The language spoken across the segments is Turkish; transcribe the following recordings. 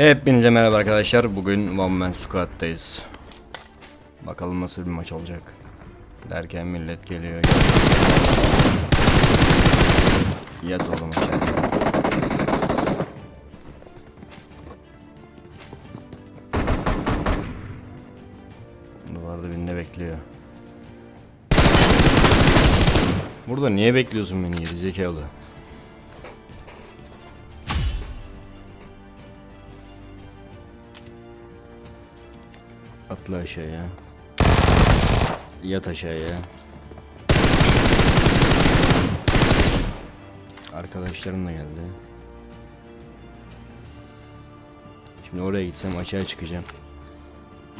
Hepinize merhaba arkadaşlar. Bugün One Man Squad'dayız. Bakalım nasıl bir maç olacak. Derken millet geliyor. Yat oğlum aşağı. Duvarda birinde bekliyor. Burada niye bekliyorsun beni gerizekalı? Atla aşağıya. Yat aşağıya. Arkadaşlarım da geldi. Şimdi oraya gitsem açığa çıkacağım.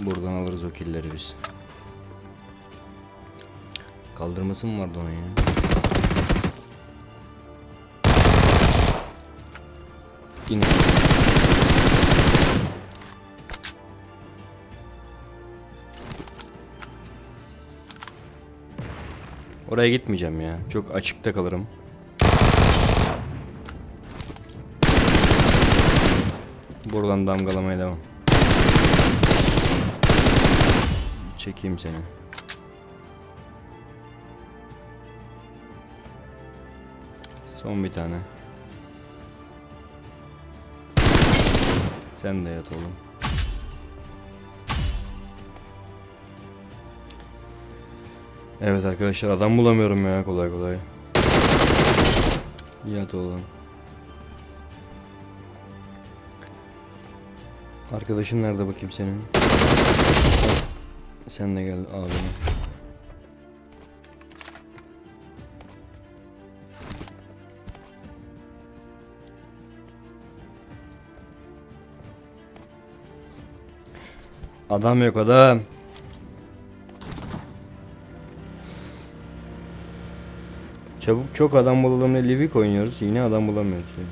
Buradan alırız o killleri biz. Kaldırması mı vardı onun ya? Yine. Oraya gitmeyeceğim ya. Çok açıkta kalırım. Buradan damgalamaya devam. Çekeyim seni. Son bir tane. Sen de yat oğlum. Evet arkadaşlar adam bulamıyorum ya kolay kolay. Yat oğlum. Arkadaşın nerede bakayım senin? Sen de gel abine. Adam yok adam. Çabuk çok adam bulalım diye Livik oynuyoruz. Yine adam bulamıyoruz. ya.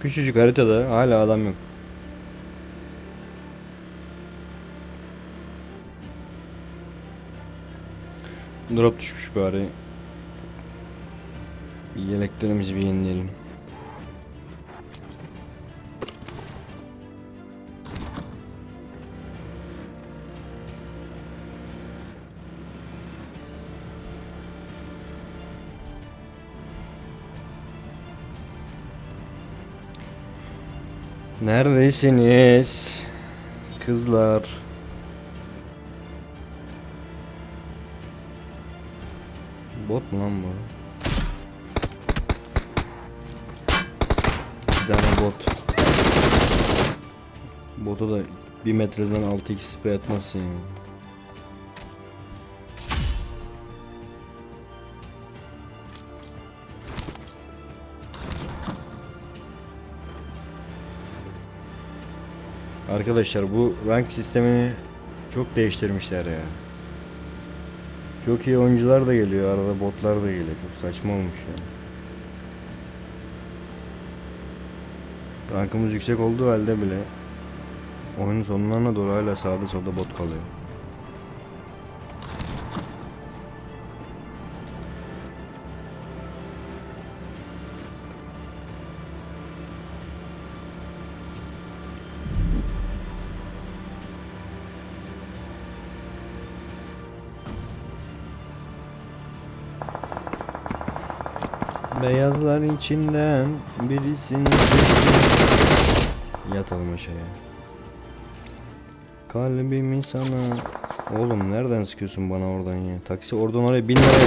Küçücük haritada hala adam yok. Drop düşmüş bari. Yeleklerimizi bir yenileyelim. Neredesiniz? Kızlar. Bot mu lan bu? Bir tane bot. Bota da bir metreden 6x spray atmazsın ya. Arkadaşlar bu rank sistemini çok değiştirmişler ya. Çok iyi oyuncular da geliyor, arada botlar da geliyor. Çok saçma olmuş yani. Rankımız yüksek olduğu halde bile oyunun sonlarına doğru hala sağda solda bot kalıyor. Beyazlar içinden birisini seçtim. Yatalım aşağıya. Kalbimi sana Oğlum nereden sıkıyorsun bana oradan ya? Taksi oradan oraya bin liraya.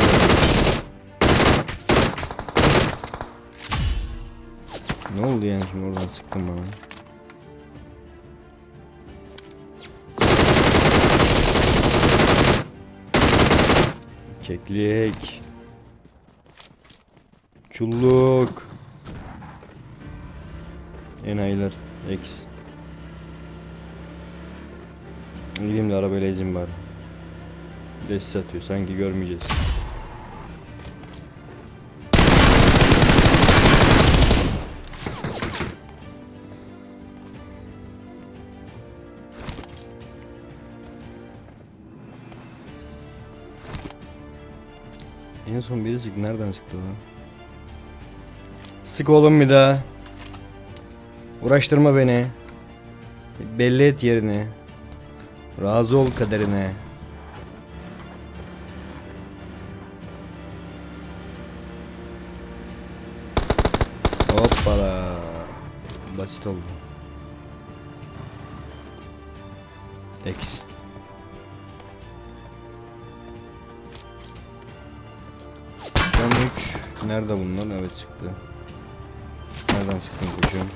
Ne oldu yani şimdi oradan sıktın bana? Keklik. Çulluk. Enayiler. X. Gideyim de arabayla izin var. Des atıyor. Sanki görmeyeceğiz. En son birisi nereden sıktı lan? Sık oğlum bir daha. Uğraştırma beni. Belli et yerini. Razı ol kaderine. Hoppala. Basit oldu. X. Son 3. Nerede bunlar? Evet çıktı. Nereden çıktın koçum?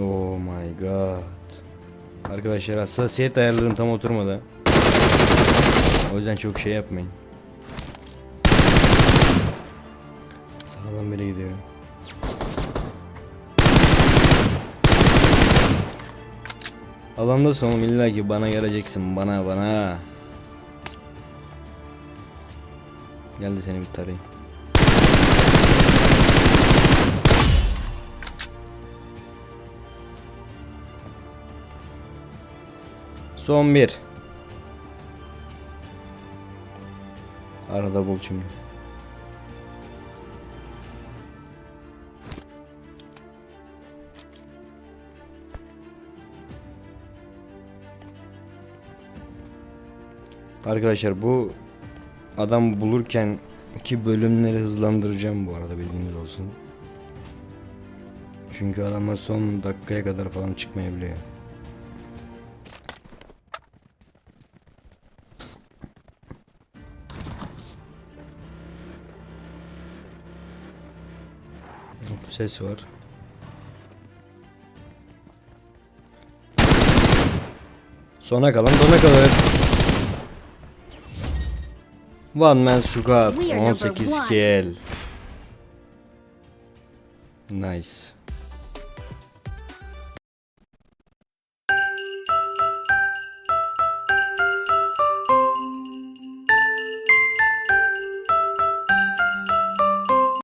Oh my god. Arkadaşlar hassasiyet ayarlarım tam oturmadı. O yüzden çok şey yapmayın. Sağdan biri gidiyor. Alanda son illa ki bana geleceksin bana bana. Geldi seni bir tarayayım. Son bir. Arada bul şimdi. Arkadaşlar bu adam bulurken ki bölümleri hızlandıracağım bu arada bilginiz olsun. Çünkü adamlar son dakikaya kadar falan çıkmayabiliyor. Hop, Ses var. Sona kalan dona kalır. One man number 18 one. kill. Nice.